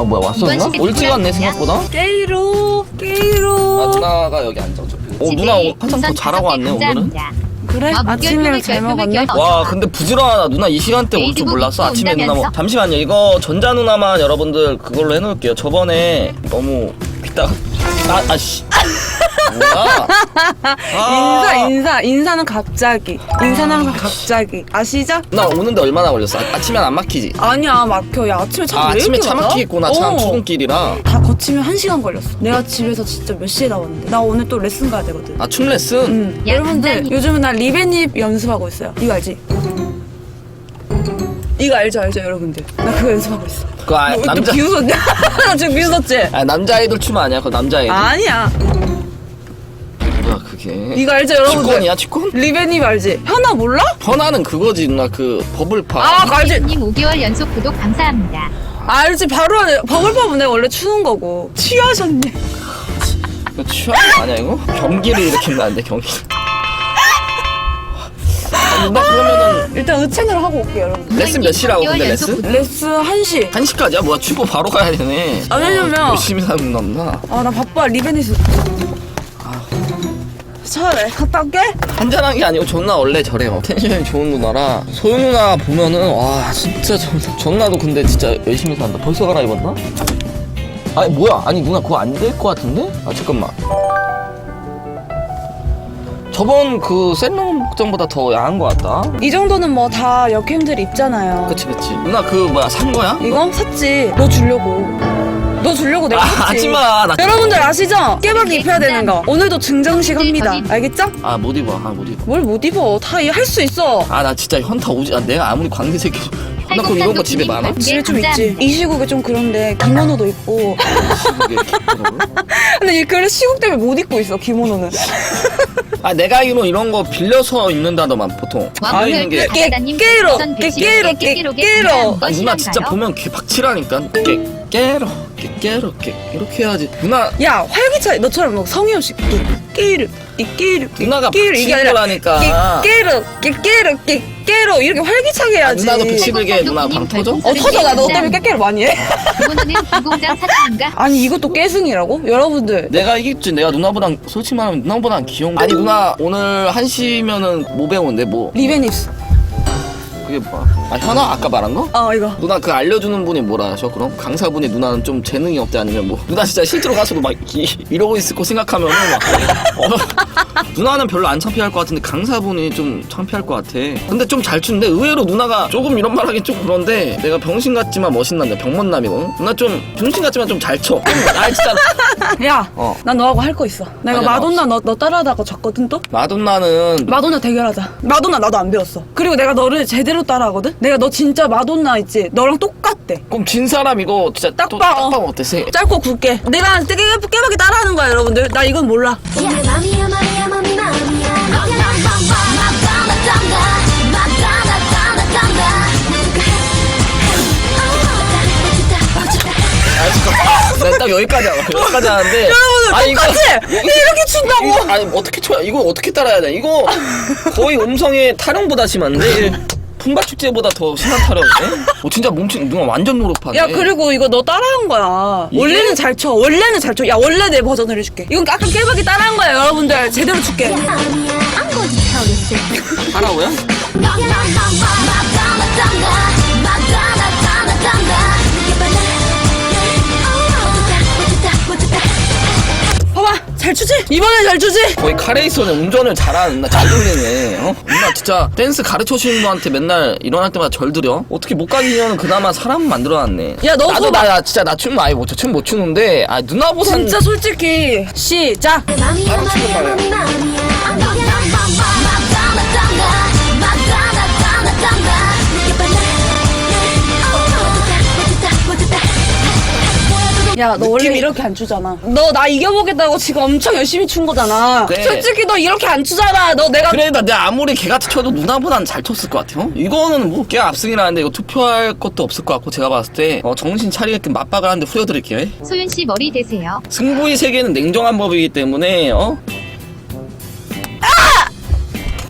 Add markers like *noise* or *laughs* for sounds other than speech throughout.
아 뭐야 왔어 누나? 이번 일찍 시즌 왔네? 생각보다 깨이로 아 깨이로 누나가 여기 앉아 어차피 어 누나 한참 더 잘하고 왔네 오늘은 그래? 아, 아침이랑 물결 잘? 물결. 와 근데 부지런하다 누나 이 시간대 올 줄 몰랐어 아침에 누나 뭐? 잠시만요 이거 전자 누나만 여러분들 그걸로 해놓을게요 저번에 너무 귀따가 아 아씨 뭐야? *laughs* 인사 아, 인사. 인사는 갑자기. 인사는 항상 갑자기. 아시죠? 누나 오는데 얼마나 걸렸어? 아, 아침엔 안 막히지? 아니야 막혀. 야 아침에 차아왜 아침에 이렇게 차 많아? 막히겠구나 차 어. 출근길이라. 다 거치면 한 시간 걸렸어. 내가 집에서 진짜 몇 시에 나왔는데. 나 오늘 또 레슨 가야 되거든. 아 춤 레슨? 응. 야, 여러분들 간단히. 요즘은 나 리베닙 연습하고 있어요. 이거 알지? 이거 알죠 알죠 여러분들 나 그거 연습하고 있어 그 아, 너, 남자 너 비웃었냐? 나 *laughs* 지금 비웃었지? 아 남자 아이돌 춤 아니야 그 남자 아이돌 아니야 뭐야 그게 이거 알죠 여러분들? 치콘이야 치콘? 리베닙 알지? 현아 몰라? 현아는 그거지 누나 그 버블파 아 알지? 님 5개월 연속 구독 감사합니다. 알지 바로 알지 버블팝은 내가 원래 추는 거고 취하셨네 이거 취한 거 아니야 이거? 경기를 일으킨다 안돼 경기 나 그러면은 일단 의체를 하고 올게요 여러분. 레슨 몇 시라고 근데 5개월 연속 레슨? 레슨 1시. 1시까지야? 뭐야 취고 바로 가야 되네. 아, 왜냐면- 어, 열심히 사는 남나? 아 나 바빠. 리베니스. 차래 갔다 올게. 한잔한 게 아니고 존나 원래 저래요. 텐션이 좋은 누나라. 소윤 누나 보면은 와 진짜 존나 존나도 근데 진짜 열심히 산다. 벌써 갈아입었나? 아니 뭐야? 아니 누나 그거 안 될 것 같은데? 아 잠깐만 저번 그 셀럽 복장보다 더 야한 것 같다. 이 정도는 뭐다 여캠들 입잖아요. 그치 그치. 누나 그 뭐야 산 거야? 이거? 샀지. 너 주려고. 너 주려고 내가 아 샀지. 하지마. 나 여러분들 아시죠? 깨박이 입혀야 되는 거. 오늘도 증정식 합니다. 알겠죠? 아못 입어. 아못 입어. 뭘 못 입어. 다 할 수 있어. 아 나 진짜 현타 오지 아, 내가 아무리 광대 새끼 현타 그 이런 거 집에 많아? 집에 좀 있지. 이 시국에 좀 그런데 기모노도 입고? *laughs* 근데 이 그래 시국 때문에 못 입고 있어 기모노는 *laughs* 아 내가 알기로 이런 거 빌려서 입는다더만 보통 와, 아 입는 게 깨- 깨로, 깨- 깨로, 깨- 깨로. 아, 누나 진짜 보면 개 박치라니까 깨 깨로 깨 깨로 깨 이렇게 해야지 누나 야 활기차 너처럼 뭐 성의 없이 깨- 깨르 깨- 깨르 깨- 누나가 깨르 이게 아니라 박치라니까. 깨- 깨르 깨- 깨르 깨- 깨로 이렇게 활기차게 아, 해야지. 누나도 백시들게 누나 방 터져? 어 터져. 나 너 때문에 깨깨를 많이 해. 이번에는 비공장 사진인가? 아니 이것도 깨승이라고? 여러분들. 내가 이겼지. 내가 누나보다 솔직히 말하면 누나보다 귀여운 거. 아니 누나 오늘 한 시면은 뭐 배우는데 뭐? 리베니스. 그게 뭐야 아 현아? 아까 말한 거? 어 이거. 누나 그 알려주는 분이 뭐라 하셔 그럼? 강사분이 누나는 좀 재능이 없대 아니면 뭐? 누나 진짜 실제로 가서도 막 이, 이러고 있을 거 생각하면은 막. *laughs* 어, 누나는 별로 안 창피할 것 같은데 강사분이 좀 창피할 것 같아 근데 좀 잘 추는데 의외로 누나가 조금 이런 말 하긴 좀 그런데 내가 병신 같지만 멋있는데 병먼남이거든 누나 좀 병신 같지만 좀 잘 쳐 아 진짜 *laughs* 야, 어. 난 너하고 할 거 있어. 내가 아니야, 나 마돈나 너, 너 따라하다가 졌거든 또? 마돈나는 마돈나 대결하자. 마돈나 나도 안 배웠어. 그리고 내가 너를 제대로 따라하거든? 내가 너 진짜 마돈나 있지? 너랑 똑같대. 그럼 진 사람 이거 진짜 딱 또- 봐, 딱 어. 봐면 어때? 세- 짧고 굵게. 내가 깨, 깨, 깨박이 따라하는 거야, 여러분들. 나 이건 몰라. 맘이 딱 여기까지 하- 여기까지 하는데 여러분들 아니, 이거- 똑같이! 이렇게 춘다고! 이거 아니 어떻게 쳐야 이거 어떻게 따라야 돼 이거 거의 음성의 타령보다 심한데 품바 축제보다 더 심한 타령이네 어 진짜 몸치 누가 완전 노릇하네 야, 그리고 이거 너 따라한 거야. 이게? 원래는 잘 쳐. 원래는 잘 쳐. 야, 원래 내 버전을 해줄게. 이건 아까 깨박이 따라한 거야, 여러분들. 제대로 줄게. 하라고요? 잘 추지? 이번엔 잘 추지? 거의 카레이서는 운전을 잘하는 나잘 돌리네 어? 누나 진짜 댄스 가르쳐 주는 분한테 맨날 일어날 때마다 절 드려 어떻게 못 가기냐면 그나마 사람 만들어놨네 야, 너 나도 그거 나, 나 진짜 나 춤 아예 못춰 춤못 추는데 아 누나보다 진짜 솔직히 시작 맘이야 맘이야 맘이야 야 너 원래 이렇게 안 추잖아 너 나 이겨보겠다고 지금 엄청 열심히 춘 거잖아 그래. 솔직히 너 이렇게 안 추잖아 너 내가 그래 나 내가 아무리 개같이 쳐도 누나보단 잘 쳤을 것 같아요 이거는 뭐 걔가 압승이라는데 이거 투표할 것도 없을 것 같고 제가 봤을 때 어, 정신 차리게끔 맞박을 하는데 후려드릴게요 소윤 씨 머리 대세요. 승부의 세계는 냉정한 법이기 때문에 어?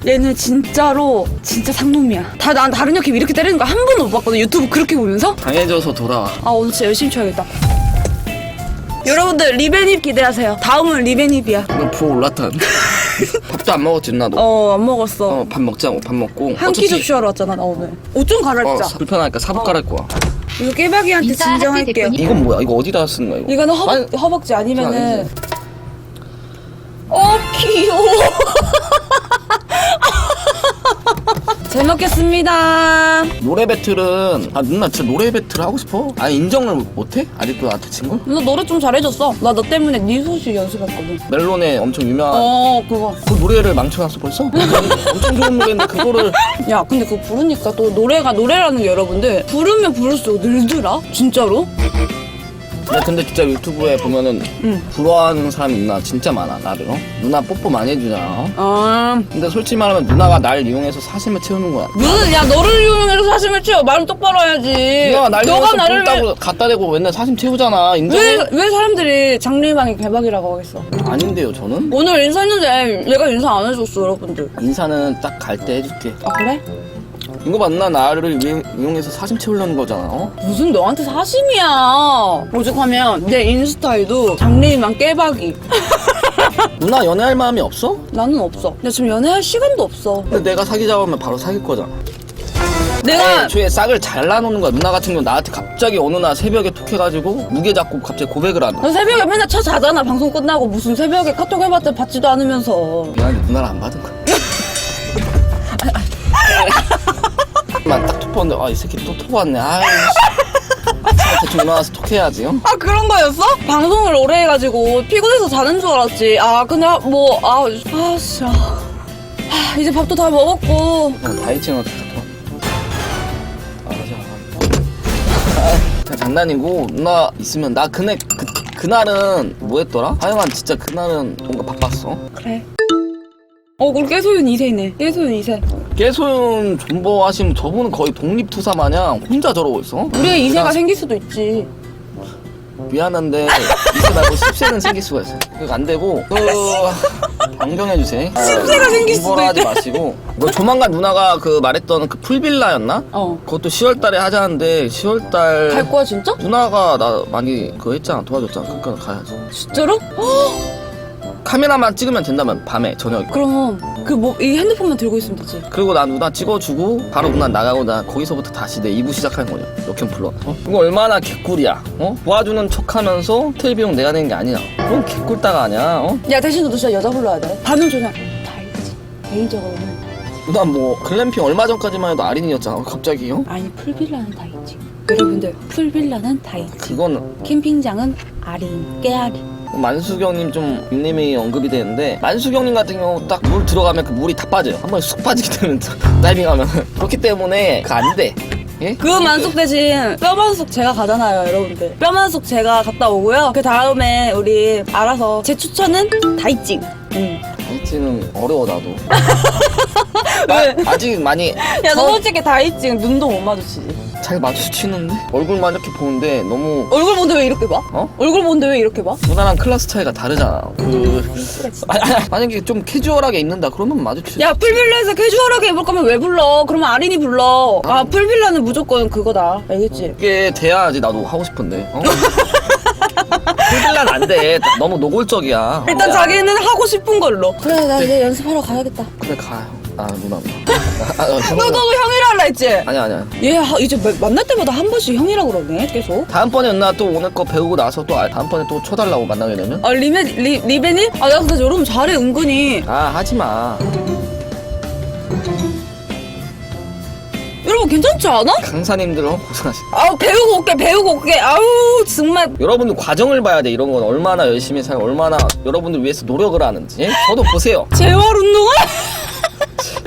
얘는 진짜로 진짜 상놈이야. 다 난 다른 여캠 이렇게 때리는 거 한 번도 못 봤거든. 유튜브 그렇게 보면서. 강해져서 돌아와 아 오늘 진짜 열심히 쳐야겠다. 여러분들 리벤입 기대하세요. 다음은 리벤입이야. 이거 부어 올랐다는데 밥도 안 먹었지 누나도 어안 먹었어. 어, 밥 먹자고 밥 먹고 한끼 접시하러 왔잖아 나 오늘. 옷 좀 어, 갈아입자. 사- 불편하니까 사복 갈아입고 와 이거 깨박이한테 진정할게요. 이건 뭐야 이거 어디다 쓰는 거야 이거 이거는 허벅, 아니, 허벅지 아니면은. 어 귀여워 *laughs* 잘 먹겠습니다 노래 배틀은 아 누나 진짜 노래 배틀 하고 싶어? 아니 인정을 못해? 아직도 나한테 친 걸? 너 노래 좀 잘해줬어 나 너 때문에 네 소식 연습했거든 멜론에 엄청 유명한 어 그거 그 노래를 망쳐놨어 벌써? *laughs* 엄청 좋은 노래인데 그거를 야 근데 그거 부르니까 또 노래가 노래라는 게 여러분들 부르면 부를수록 늘더라 진짜로 나 근데 진짜 유튜브에 보면은 응. 부러워하는 사람이 누나 진짜 많아 나를 어? 누나 뽀뽀 많이 해주잖아 어? 아 근데 솔직히 말하면 누나가 날 이용해서 사심을 채우는 거야 무슨 야 너를 이용해서 사심을 채워 말은 똑바로 해야지 누나가 날 너가 이용해서 나를 왜, 갖다 대고 맨날 사심 채우잖아 인정해? 왜, 왜 사람들이 장래희망이 대박이라고 하겠어 아닌데요 저는? 오늘 인사했는데 얘가 인사 안 해줬어 여러분들 인사는 딱 갈 때 해줄게 아 그래? 이거 봐 누나? 나를 이용- 이용해서 사심 채우려는 거잖아 어? 무슨 너한테 사심이야? 오죽하면 내 인스타에도 장래희망 깨박이. *laughs* 누나 연애할 마음이 없어? 나는 없어. 나 지금 연애할 시간도 없어. 근데 내가 사귀자고 하면 바로 사귈 거잖아. 내가 애초에 싹을 잘 나누는 거야. 누나 같은 경우 나한테 갑자기 어느 날 새벽에 톡 해가지고 무게 잡고 갑자기 고백을 하는 거야 너 새벽에 맨날 차 자잖아. 방송 끝나고 무슨 새벽에 카톡 해봤자 받지도 않으면서. 미안한데 누나를 안 받은 거야 *laughs* 만딱 톡 보는데 아 이 새끼 또 톡 왔네 아이 씨. 대충 일어나서 톡 해야지 어? 아 그런 거였어? 방송을 오래 해가지고 피곤해서 자는 줄 알았지 아 근데 뭐아 아, 진짜 아, 이제 밥도 다 먹었고 어, 다이칭은 톡 아, 맞아. 아, 그냥 장난이고 누나 있으면 나 그날 그, 그날은 뭐 했더라? 하여간 진짜 그날은 뭔가 바빴어 그래 어 그럼 깨소윤 2세네 깨소윤 2세 깨소윤 존버 하시면 저분은 거의 독립투사 마냥 혼자 저러고 있어. 우리의 2세가 그냥 생길 수도 있지. 미안한데 2세 말고 10세는 생길 수가 있어요 그거 안 되고 그 변경해 주세요. 10세가 생길 수도 하지. 있대. 마시고. 뭐 조만간 누나가 그 말했던 그 풀빌라였나? 어. 그것도 10월 달에 하자는데 10월 달 갈 거야 진짜? 누나가 나 많이 그거 했잖아. 도와줬잖아. 그러니까 가야지. 진짜로? 카메라만 찍으면 된다면 밤에 저녁에. 그럼 그 뭐 이 핸드폰만 들고 있으면 되지. 그리고 나 누나 찍어주고 바로 누나 나가고 나 거기서부터 다시 내 2부 시작하는 거냐 역행 불러. 어? 이거 얼마나 개꿀이야. 어? 도와주는 척하면서 텔 비용 내가 내는 게 아니야. 그건 개꿀따가 아니야 어? 야 대신 너도 진짜 여자 불러야 돼. 반응 조장 다 알지. 개인적으로는. 누나 뭐 글램핑 얼마 전까지만 해도 아린이었잖아. 갑자기 어? 아니 풀빌라는 다 있지. 여러분들 풀빌라는 다 있지. 그건 캠핑장은 아린 깨아린 만수경님 좀 닉네임이 언급이 되는데 만수경님 같은 경우 딱 물 들어가면 그 물이 다 빠져요. 한 번에 쑥 빠지기 때문에 다이빙하면. *laughs* 그렇기 때문에 그 안돼. 예? 그 만숙 대신 뼈만숙 제가 가잖아요 여러분들. 뼈만숙 제가 갔다 오고요. 그 다음에 우리 알아서 제 추천은 다이찡 응. 다이치는 어려워 나도. *laughs* 나 아직 많이 야, 너 솔직히 다이찡 눈도 못 마주치지. 잘 마주 치는데 얼굴만 이렇게 보는데 너무 얼굴 보는데 왜 이렇게 봐? 어? 얼굴 보는데 왜 이렇게 봐? 누나랑 클래스 차이가 다르잖아 그 만약에 좀 캐주얼하게 입는다 그러면 마주치 야, 풀빌라에서 캐주얼하게 입을 거면 왜 불러? 그러면 아린이 불러. 아, 풀빌라는 무조건 그거다. 알겠지? 그게 돼야지 나도 하고 싶은데 어? 풀빌라는 안돼 너무 노골적이야 일단 야, 자기는 하고 싶은 걸로. 그래, 나 이제 연습하러 가야겠다. 그래 가요 아 누나 *laughs* 아, 아, 너, 형, 너도 형이라 할라 했지? 아니야 아니야 얘 하- 이제 마- 만날 때마다 한 번씩 형이라 그러네, 계속. 다음번에 누나 또 오늘 거 배우고 나서 또 아, 다음번에 또 쳐달라고 만나게 되면 아, 리베, 리, 리베니? 아, 나 근데 여러분 잘해, 은근히. 아 하지 마 여러분 괜찮지 않아? 강사님들 어, 고생하시 아우, 배우고 올게, 배우고 올게. 아우, 정말. 여러분들 과정을 봐야 돼 이런 건 얼마나 열심히 살 얼마나 여러분들 위해서 노력을 하는지 저도 보세요 재활 운동을?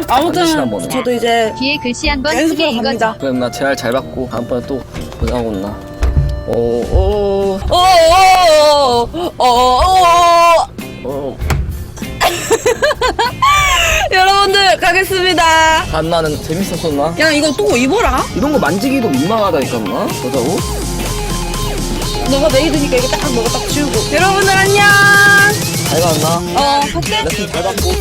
아무튼 보네. 저도 이제 뒤에 글씨 한번 크게 연습하러 읽어줘. 갑니다. 그럼 나 제발 잘 받고 다음번에 또 보자고 누나 오오 어어어어어어 어. 여러분들 가겠습니다. 한나는 재밌었어 누나 야 이거 또 입어라. 이런 거 만지기도 민망하다니까 누나 여자고 너가 메이드니까 이거 딱 너가 딱 치우고. 여러분들 안녕. 잘 갔나 어 갈게. 레슨 잘 받고